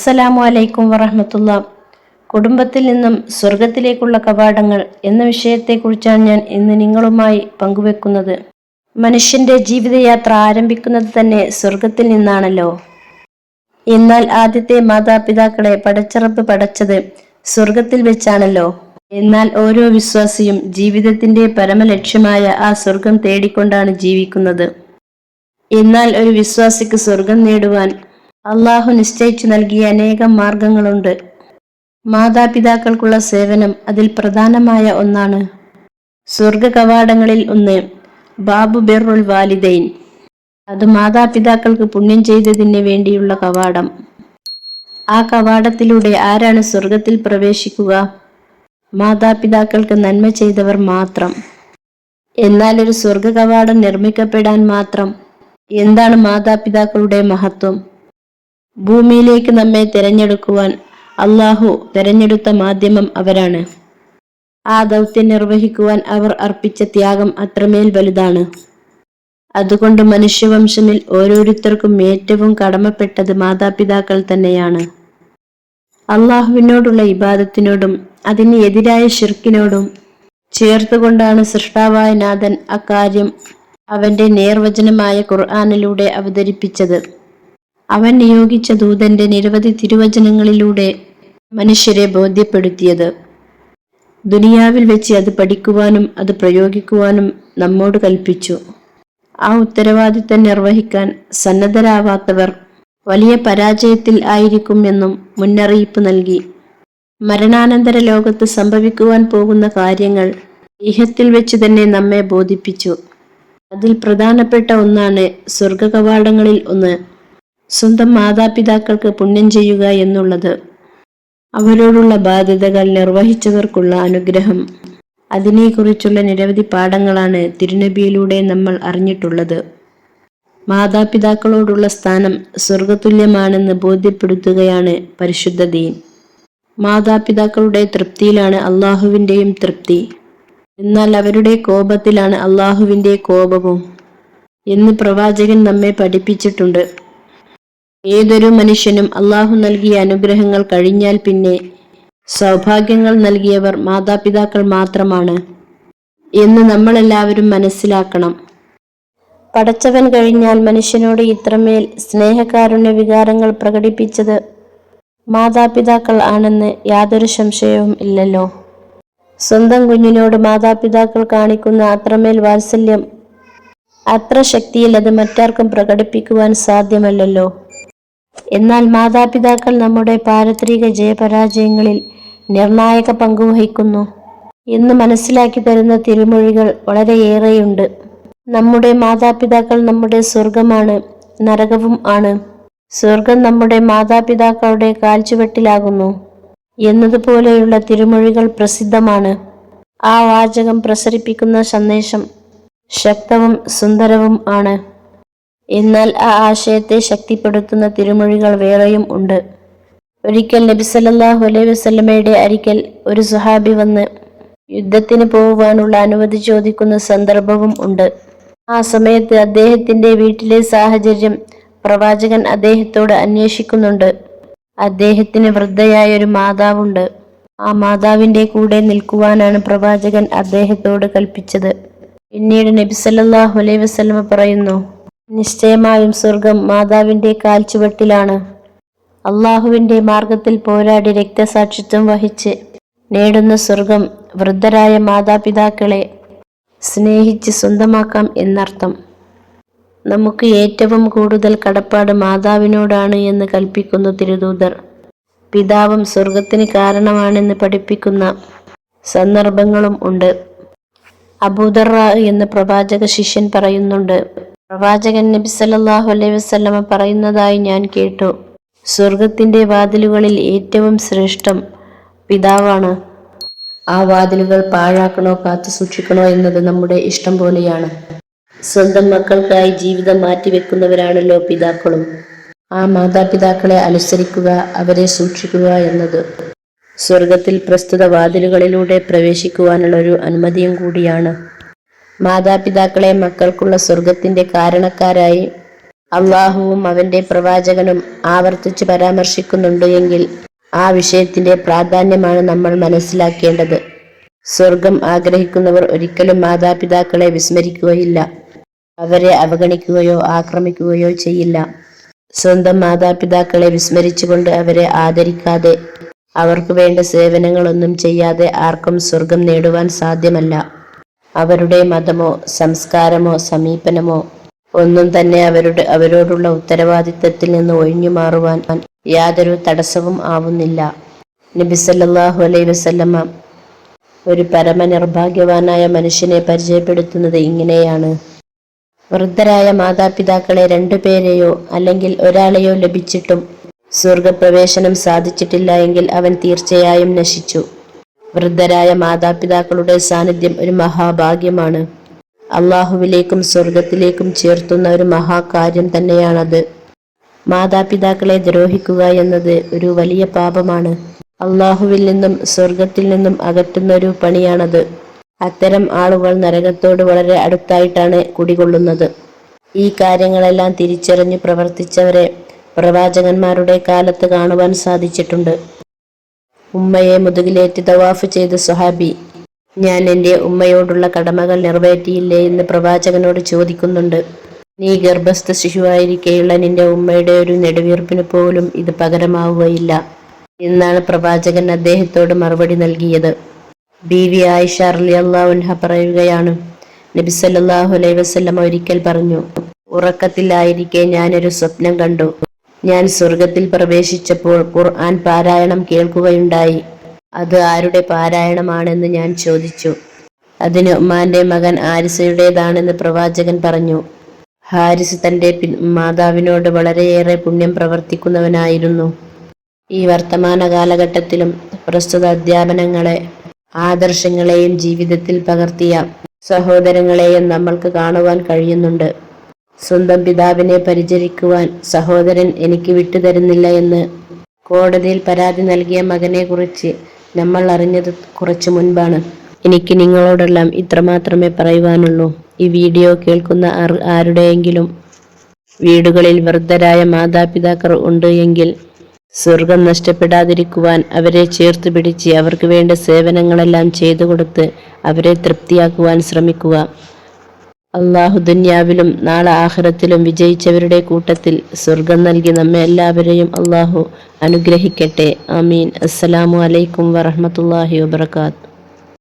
അസ്സലാമു അലൈക്കും വറഹമത്തുള്ള. കുടുംബത്തിൽ നിന്നും സ്വർഗത്തിലേക്കുള്ള കവാടങ്ങൾ എന്ന വിഷയത്തെക്കുറിച്ചാണ് ഞാൻ ഇന്ന് നിങ്ങളുമായി പങ്കുവെക്കുന്നത്. മനുഷ്യന്റെ ജീവിതയാത്ര ആരംഭിക്കുന്നത് തന്നെ സ്വർഗത്തിൽ നിന്നാണല്ലോ. എന്നാൽ ആദ്യത്തെ മാതാപിതാക്കളെ പടച്ചിറപ്പ് പടച്ചത് സ്വർഗത്തിൽ വെച്ചാണല്ലോ. എന്നാൽ ഓരോ വിശ്വാസിയും ജീവിതത്തിന്റെ പരമലക്ഷ്യമായ ആ സ്വർഗം തേടിക്കൊണ്ടാണ് ജീവിക്കുന്നത്. എന്നാൽ ഒരു വിശ്വാസിക്ക് സ്വർഗം നേടുവാൻ അള്ളാഹു നിശ്ചയിച്ചു നൽകിയ അനേകം മാർഗങ്ങളുണ്ട്. മാതാപിതാക്കൾക്കുള്ള സേവനം അതിൽ പ്രധാനമായ ഒന്നാണ്. സ്വർഗ കവാടങ്ങളിൽ ഒന്ന് ബാബു ബെറുൽ വാലിദൈൻ. അത് മാതാപിതാക്കൾക്ക് പുണ്യം ചെയ്തതിന് വേണ്ടിയുള്ള കവാടം. ആ കവാടത്തിലൂടെ ആരാണ് സ്വർഗത്തിൽ പ്രവേശിക്കുക? മാതാപിതാക്കൾക്ക് നന്മ ചെയ്തവർ മാത്രം. എന്നാൽ ഒരു സ്വർഗ കവാടം നിർമ്മിക്കപ്പെടാൻ മാത്രം എന്താണ് മാതാപിതാക്കളുടെ മഹത്വം? ഭൂമിയിലേക്ക് നമ്മെ തിരഞ്ഞെടുക്കുവാൻ അള്ളാഹു തിരഞ്ഞെടുത്ത മാധ്യമം അവരാണ്. ആ ദൗത്യം നിർവഹിക്കുവാൻ അവർ അർപ്പിച്ച ത്യാഗം അത്രമേൽ വലുതാണ്. അതുകൊണ്ട് മനുഷ്യവംശമിൽ ഓരോരുത്തർക്കും ഏറ്റവും കടമപ്പെട്ടത് മാതാപിതാക്കൾ തന്നെയാണ്. അള്ളാഹുവിനോടുള്ള ഇബാദത്തിനോടും അതിന് എതിരായ ഷിർക്കിനോടും ചേർത്തുകൊണ്ടാണ് സൃഷ്ടാവായ നാഥൻ അക്കാര്യം അവന്റെ നേർവചനമായ ഖുർആാനിലൂടെ അവതരിപ്പിച്ചത്. അവൻ നിയോഗിച്ച ദൂതന്റെ നിരവധി തിരുവചനങ്ങളിലൂടെ മനുഷ്യരെ ബോധ്യപ്പെടുത്തിയത്. ദുനിയാവിൽ വെച്ച് അത് പഠിക്കുവാനും അത് പ്രയോഗിക്കുവാനും നമ്മോട് കൽപ്പിച്ചു. ആ ഉത്തരവാദിത്തം നിർവഹിക്കാൻ സന്നദ്ധരാവാത്തവർ വലിയ പരാജയത്തിൽ ആയിരിക്കും എന്നും മുന്നറിയിപ്പ് നൽകി. മരണാനന്തര ലോകത്ത് സംഭവിക്കുവാൻ പോകുന്ന കാര്യങ്ങൾ ഇഹത്തിൽ വെച്ച് തന്നെ നമ്മെ ബോധിപ്പിച്ചു. അതിൽ പ്രധാനപ്പെട്ട ഒന്നാണ് സ്വർഗ കവാടങ്ങളിൽ ഒന്ന്. സ്വന്തം മാതാപിതാക്കൾക്ക് പുണ്യം ചെയ്യുക എന്നുള്ളത് അവരോടുള്ള ബാധ്യതകൾ നിർവഹിച്ചവർക്കുള്ള അനുഗ്രഹം. അതിനെക്കുറിച്ചുള്ള നിരവധി പാഠങ്ങളാണ് തിരുനബിയിലൂടെ നമ്മൾ അറിഞ്ഞിട്ടുള്ളത്. മാതാപിതാക്കളോടുള്ള സ്ഥാനം സ്വർഗതുല്യമാണെന്ന് ബോധ്യപ്പെടുത്തുകയാണ് പരിശുദ്ധ ദീൻ. മാതാപിതാക്കളുടെ തൃപ്തിയിലാണ് അള്ളാഹുവിന്റെയും തൃപ്തി. എന്നാൽ അവരുടെ കോപത്തിലാണ് അള്ളാഹുവിന്റെ കോപവും എന്ന് പ്രവാചകൻ നമ്മെ പഠിപ്പിച്ചിട്ടുണ്ട്. ഏതൊരു മനുഷ്യനും അള്ളാഹു നൽകിയ അനുഗ്രഹങ്ങൾ കഴിഞ്ഞാൽ പിന്നെ സൗഭാഗ്യങ്ങൾ നൽകിയവർ മാതാപിതാക്കൾ മാത്രമാണ് എന്ന് നമ്മളെല്ലാവരും മനസ്സിലാക്കണം. പടച്ചവൻ കഴിഞ്ഞാൽ മനുഷ്യനോട് ഇത്രമേൽ സ്നേഹകാരുണ്യ വികാരങ്ങൾ പ്രകടിപ്പിച്ചത് മാതാപിതാക്കൾ ആണെന്ന് യാതൊരു സംശയവും ഇല്ലല്ലോ. സ്വന്തം കുഞ്ഞിനോട് മാതാപിതാക്കൾ കാണിക്കുന്ന അത്രമേൽ വാത്സല്യം അത്ര ശക്തിയിൽ അത് മറ്റാർക്കും പ്രകടിപ്പിക്കുവാൻ സാധ്യമല്ലല്ലോ. എന്നാൽ മാതാപിതാക്കൾ നമ്മുടെ പാരത്രിക ജയപരാജയങ്ങളിൽ നിർണായക പങ്കുവഹിക്കുന്നു എന്ന് മനസ്സിലാക്കി തരുന്ന തിരുമൊഴികൾ വളരെയേറെയുണ്ട്. നമ്മുടെ മാതാപിതാക്കൾ നമ്മുടെ സ്വർഗമാണ് നരകവും ആണ്. സ്വർഗം നമ്മുടെ മാതാപിതാക്കളുടെ കാൽച്ചുവെട്ടിലാകുന്നു എന്നതുപോലെയുള്ള തിരുമൊഴികൾ പ്രസിദ്ധമാണ്. ആ വാചകം പ്രസരിപ്പിക്കുന്ന സന്ദേശം ശക്തവും സുന്ദരവും ആണ്. എന്നാൽ ആ ആശയത്തെ ശക്തിപ്പെടുത്തുന്ന തിരുമൊഴികൾ വേറെയും ഉണ്ട്. ഒരിക്കൽ നബി സല്ലാഹു അലൈഹി വസ്ലമയുടെ അരിക്കൽ ഒരു സുഹാബി വന്ന് യുദ്ധത്തിന് പോകുവാനുള്ള അനുമതി ചോദിക്കുന്ന സന്ദർഭവും ഉണ്ട്. ആ സമയത്ത് അദ്ദേഹത്തിന്റെ വീട്ടിലെ സാഹചര്യം പ്രവാചകൻ അദ്ദേഹത്തോട് അന്വേഷിക്കുന്നുണ്ട്. അദ്ദേഹത്തിന് വൃദ്ധയായ ഒരു മാതാവുണ്ട്. ആ മാതാവിന്റെ കൂടെ നിൽക്കുവാനാണ് പ്രവാചകൻ അദ്ദേഹത്തോട് കൽപ്പിച്ചത്. പിന്നീട് നബി സല്ലല്ലാഹു അലൈഹി വസല്ലമ പറയുന്നു നിശ്ചയമായും സ്വർഗം മാതാവിന്റെ കാൽച്ചുവട്ടിലാണ്. അള്ളാഹുവിന്റെ മാർഗത്തിൽ പോരാടി രക്തസാക്ഷിത്വം വഹിച്ച് നേടുന്ന സ്വർഗം വൃദ്ധരായ മാതാപിതാക്കളെ സ്നേഹിച്ച് സ്വന്തമാക്കാം എന്നർത്ഥം. നമുക്ക് ഏറ്റവും കൂടുതൽ കടപ്പാട് മാതാവിനോടാണ് എന്ന് കൽപ്പിക്കുന്നു തിരുദൂതർ. പിതാവും സ്വർഗത്തിന് കാരണമാണെന്ന് പഠിപ്പിക്കുന്ന സന്ദർഭങ്ങളും ഉണ്ട്. അബൂദർ എന്ന പ്രവാചക ശിഷ്യൻ പറയുന്നുണ്ട് പ്രവാചകൻ നബി സല്ലാഹു അലൈഹി വസല്ലമ പറയുന്നതായി ഞാൻ കേട്ടു. സ്വർഗത്തിന്റെ വാതിലുകളിൽ ഏറ്റവും ശ്രേഷ്ഠം പിതാവാണ്. ആ വാതിലുകൾ പാഴാക്കണോ കാത്തു സൂക്ഷിക്കണോ എന്നത് നമ്മുടെ ഇഷ്ടം പോലെയാണ്. സ്വന്തം മക്കൾക്കായി ജീവിതം മാറ്റിവെക്കുന്നവരാണല്ലോ പിതാക്കളും. ആ മാതാപിതാക്കളെ അനുസരിക്കുക അവരെ സൂക്ഷിക്കുക എന്നത്. സ്വർഗത്തിൽ പ്രസ്തുത വാതിലുകളിലൂടെ പ്രവേശിക്കുവാനുള്ള ഒരു അനുമതിയും കൂടിയാണ്. മാതാപിതാക്കളെ മക്കൾക്കുള്ള സ്വർഗത്തിന്റെ കാരണക്കാരായി അള്ളാഹുവും അവന്റെ പ്രവാചകനും ആവർത്തിച്ച് പരാമർശിക്കുന്നുണ്ട് എങ്കിൽ ആ വിഷയത്തിന്റെ പ്രാധാന്യമാണ് നമ്മൾ മനസ്സിലാക്കേണ്ടത്. സ്വർഗം ആഗ്രഹിക്കുന്നവർ ഒരിക്കലും മാതാപിതാക്കളെ വിസ്മരിക്കുകയില്ല. അവരെ അവഗണിക്കുകയോ ആക്രമിക്കുകയോ ചെയ്യില്ല. സ്വന്തം മാതാപിതാക്കളെ വിസ്മരിച്ചുകൊണ്ട് അവരെ ആദരിക്കാതെ അവർക്ക് വേണ്ട സേവനങ്ങളൊന്നും ചെയ്യാതെ ആർക്കും സ്വർഗം നേടുവാൻ സാധ്യമല്ല. അവരുടെ മതമോ സംസ്കാരമോ സമീപനമോ ഒന്നും തന്നെ അവരുടെ അവരോടുള്ള ഉത്തരവാദിത്തത്തിൽ നിന്ന് ഒഴിഞ്ഞു മാറുവാൻ യാതൊരു തടസ്സവും ആവുന്നില്ല. നബി സല്ലല്ലാഹു അലൈഹി വസല്ലമ്മ ഒരു പരമനിർഭാഗ്യവാനായ മനുഷ്യനെ പരിചയപ്പെടുത്തുന്നത് ഇങ്ങനെയാണ്. വൃദ്ധരായ മാതാപിതാക്കളെ രണ്ടുപേരെയോ അല്ലെങ്കിൽ ഒരാളെയോ ലഭിച്ചിട്ടും സ്വർഗപ്രവേശനം സാധിച്ചിട്ടില്ല എങ്കിൽ അവൻ തീർച്ചയായും നശിച്ചു. വൃദ്ധരായ മാതാപിതാക്കളുടെ സാന്നിധ്യം ഒരു മഹാഭാഗ്യമാണ്. അള്ളാഹുവിലേക്കും സ്വർഗത്തിലേക്കും ചേർത്തുന്ന ഒരു മഹാകാര്യം തന്നെയാണത്. മാതാപിതാക്കളെ ദ്രോഹിക്കുക എന്നത് ഒരു വലിയ പാപമാണ്. അള്ളാഹുവിൽ നിന്നും സ്വർഗത്തിൽ നിന്നും അകറ്റുന്ന ഒരു പണിയാണത്. അത്തരം ആളുകൾ നരകത്തോട് വളരെ അടുത്തായിട്ടാണ് കുടികൊള്ളുന്നത്. ഈ കാര്യങ്ങളെല്ലാം തിരിച്ചറിഞ്ഞു പ്രവർത്തിച്ചവരെ പ്രവാചകന്മാരുടെ കാലത്ത് കാണുവാൻ സാധിച്ചിട്ടുണ്ട്. ഉമ്മയെ മുതുകിലേറ്റി തവാഫ് ചെയ്ത സുഹാബി ഞാൻ എന്റെ ഉമ്മയോടുള്ള കടമകൾ നിറവേറ്റിയില്ലേ? എന്ന് പ്രവാചകനോട് ചോദിക്കുന്നുണ്ട്. നീ ഗർഭസ്ഥ ശിശുവായിരിക്കെയുള്ള നിന്റെ ഉമ്മയുടെ ഒരു നെടുവീർപ്പിന് പോലും ഇത് പകരമാവുകയില്ല എന്നാണ് പ്രവാചകൻ അദ്ദേഹത്തോട് മറുപടി നൽകിയത്. ബി വി ആയിഷ അള്ളാഹുൻഹ പറയുകയാണ്. നബി വസല്ലം ഒരിക്കൽ പറഞ്ഞു ഉറക്കത്തിലായിരിക്കെ ഞാനൊരു സ്വപ്നം കണ്ടു. ഞാൻ സ്വർഗത്തിൽ പ്രവേശിച്ചപ്പോൾ ഖുർആൻ പാരായണം കേൾക്കുകയുണ്ടായി. അത് ആരുടെ പാരായണമാണെന്ന് ഞാൻ ചോദിച്ചു. അതിന് ഉമ്മാന്റെ മകൻ ആരിസയുടേതാണെന്ന് പ്രവാചകൻ പറഞ്ഞു. ഹാരിസ് തന്റെ മാതാവിനോട് വളരെയേറെ പുണ്യം പ്രവർത്തിക്കുന്നവനായിരുന്നു. ഈ വർത്തമാന കാലഘട്ടത്തിലും പ്രസ്തുത അധ്യാപനങ്ങളെ ആദർശങ്ങളെയും ജീവിതത്തിൽ പകർത്തിയ സഹോദരങ്ങളെയും നമ്മൾക്ക് കാണുവാൻ കഴിയുന്നുണ്ട്. സ്വന്തം പിതാവിനെ പരിചരിക്കുവാൻ സഹോദരൻ എനിക്ക് വിട്ടുതരുന്നില്ല എന്ന് കോടതിയിൽ പരാതി നൽകിയ മകനെ കുറിച്ച് നമ്മൾ അറിഞ്ഞത് കുറച്ചു മുൻപാണ്. എനിക്ക് നിങ്ങളോടെല്ലാം ഇത്രമാത്രമേ പറയുവാനുള്ളൂ. ഈ വീഡിയോ കേൾക്കുന്ന ആരുടെയെങ്കിലും വീടുകളിൽ വൃദ്ധരായ മാതാപിതാക്കൾ ഉണ്ട് എങ്കിൽ സ്വർഗം നഷ്ടപ്പെടാതിരിക്കുവാൻ അവരെ ചേർത്ത് പിടിച്ച് അവർക്ക് വേണ്ട സേവനങ്ങളെല്ലാം ചെയ്തു കൊടുത്ത് അവരെ തൃപ്തിയാക്കുവാൻ ശ്രമിക്കുക. അള്ളാഹു ദുന്യാവിലും നാളെ ആഹ്റത്തിലും വിജയിച്ചവരുടെ കൂട്ടത്തിൽ സ്വർഗം നൽകി നമ്മെ എല്ലാവരെയും അള്ളാഹു അനുഗ്രഹിക്കട്ടെ. ആമീൻ. അസ്സലാമു അലൈക്കും വറഹ്മത്തുള്ളാഹി വബർക്കാത്തു